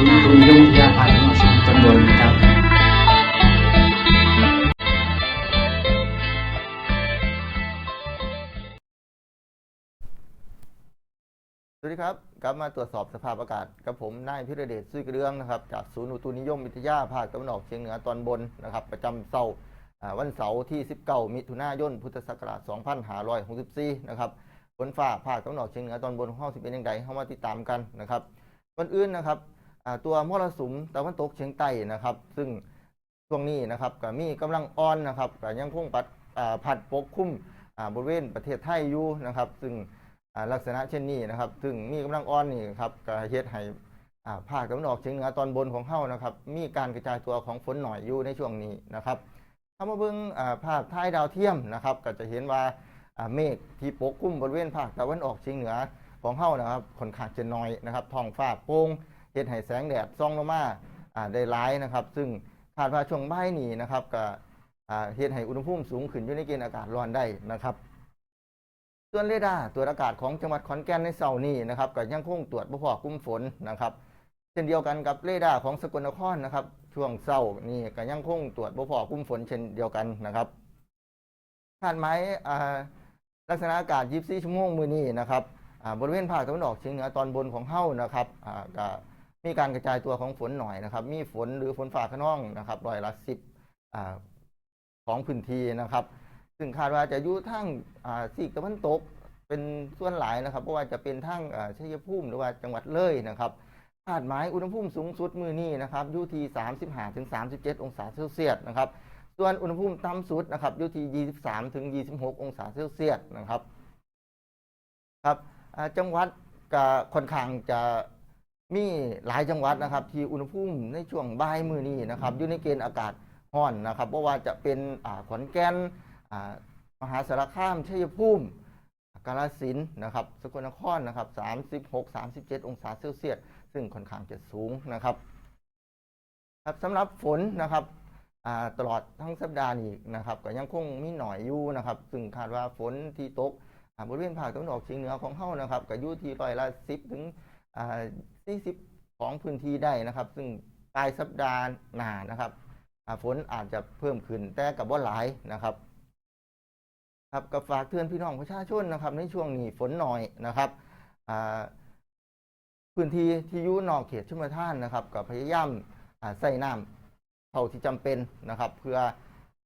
ศูนย์อุตุนิยมวิทยาภาคตะวันออกเฉียงเหนือตอนบนะครับสวัสดีครับ กลับมาตรวจสอบสภาพอากาศกับผมนายพิรเดชซุยกระเดืองนะครับจากศูนย์อุตุนิยมวิทยาภาคตะวันออกเฉียงเหนือตอนบนนะครับ ประจำเสาร์วันเสาร์ที่ 19 มิถุนายน พุทธศักราช 2564 นะครับฝนฟ้าภาคตะวันออกเฉียงเหนือตอนบนของเฮาสิเป็นยังไงเข้ามาติดตามกันนะครับก่อนอื่นนะครับ ตัวมรสุมตะวันตกเฉียงใต้นะครับ ซึ่งช่วงนี้นะครับก็มีกำลังอ่อนนะครับก็ยังคงปัดอ่าพัดปกคลุมบริเวณประเทศไทยอยู่นะครับ ซึ่งลักษณะเช่นนี้นะครับ ซึ่งมีกำลังอ่อนนี่ครับก็เฮ็ดให้ภาคตะวันออกเฉียงเหนือตอนบนของเฮานะครับ มีการกระจายตัวของฝนหน่อยอยู่ในช่วงนี้นะครับถ้ามาเบิ่งภาพถ่ายดาวเทียมนะครับ ก็จะเห็นว่าเมฆที่ปกคลุมบริเวณภาคตะวันออกเฉียงเหนือของเฮานะครับค่อนข้างจะน้อยนะครับท้องฟ้าโปร่ง ฮ็ดให้แสงแดดส่องลงมาอ่าได้หลายนะครับ ซึ่งคาดว่าช่วงบ่ายนี้นะครับก็อ่าเฮ็ดให้อุณหภูมิสูงขึ้นอยู่ในเกณฑ์อากาศร้อนได้นะครับ ส่วนเรดาร์ตรวจอากาศของจังหวัดขอนแก่นในเสาร์นี้นะครับก็ยังคงตรวจบ่พอกลุ่มฝนนะครับเช่นเดียวกันกับเรดาร์ของสกลนครนะครับ ช่วงเสาร์นี่ก็ยังคงตรวจบ่พอกลุ่มฝนเช่นเดียวกันนะครับคาดหมายอ่าลักษณะอากาศ 24 ชั่วโมงมื้อนี้นะครับอ่าบริเวณภาคตะวันออกเฉียงเหนือตอนบนของเฮานะครับอ่าก็ มีการกระจายตัวของฝนหน่อยนะครับ มีฝนหรือฝนฟ้าขนองนะครับร้อยละ10อ่าของพื้นที่นะครับ ซึ่งคาดว่าจะอยู่ทางอ่าซีกตะวันตกเป็นส่วนหลายนะครับเพราะว่าจะเป็นทางชัยภูมิหรือว่าจังหวัดเลยนะครับคาดหมายอุณหภูมิสูงสุดมือนี้นะครับอยู่ที่35ถึง37 องศาเซลเซียสนะครับส่วนอุณหภูมิต่ำสุดนะครับอยู่ที่23ถึง26 องศาเซลเซียสนะครับครับจังหวัดก็ค่อนข้างจะ มีหลายจังหวัดนะครับ ที่อุณหภูมิในช่วงบ่ายมือนี้นะครับอยู่ในเกณฑ์อากาศร้อนนะครับเพราะว่าจะเป็นอ่าขอนแก่นอ่ามหาสารคามชัยภูมิกาฬสินนะครับสกลนครนะครับ36 37 องศาเซลเซียสซึ่งค่อนข้างจะสูงนะครับครับสำหรับฝนนะครับตลอดทั้งสัปดาห์นี้นะครับก็ยังคงมีหน่อยอยู่นะครับ ซึ่งคาดว่าฝนที่ตกบริเวณภาคตะวันออกเฉียงเหนือของเฮานะครับก็อยู่ที่ร้อยละ 10 ถึง 40 ของพื้นที่ได้นะครับ ซึ่งปลายสัปดาห์หน้านะครับฝนอาจจะเพิ่มขึ้นแต่กับว่าหลายนะครับ ครับก็ฝากเตือนพี่น้องประชาชนนะครับ ในช่วงนี้ฝนหน่อยนะครับอ่าพื้นที่ที่อยู่นอกเขตชุมทานนะครับก็พยายามอ่าใส่น้ำเท่าที่จำเป็นนะครับ เพื่อ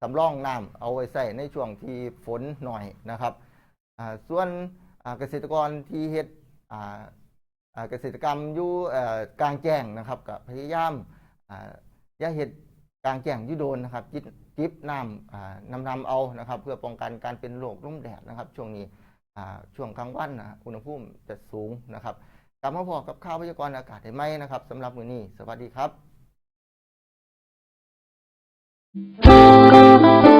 สำรองน้ำเอาไว้ใส่ในช่วงที่ฝนหน่อยนะครับอ่าส่วนเกษตรกรที่เฮ็ดอ่า เกษตรกรรมอยู่กลางแจ้งนะครับก็พยายามอย่าเฮ็ดกลางแจ้งยุโดนนะครับจิบจิบน้ำนำนำเอานะครับ เพื่อป้องกันการเป็นโรคร่มแดดนะครับ ช่วงนี้ช่วงกลางวันนะอุณหภูมิจะสูงนะครับกลับมาพอกับข่าวพยากรณ์อากาศได้ไหมนะครับสำหรับมื้อนี้ สวัสดีครับ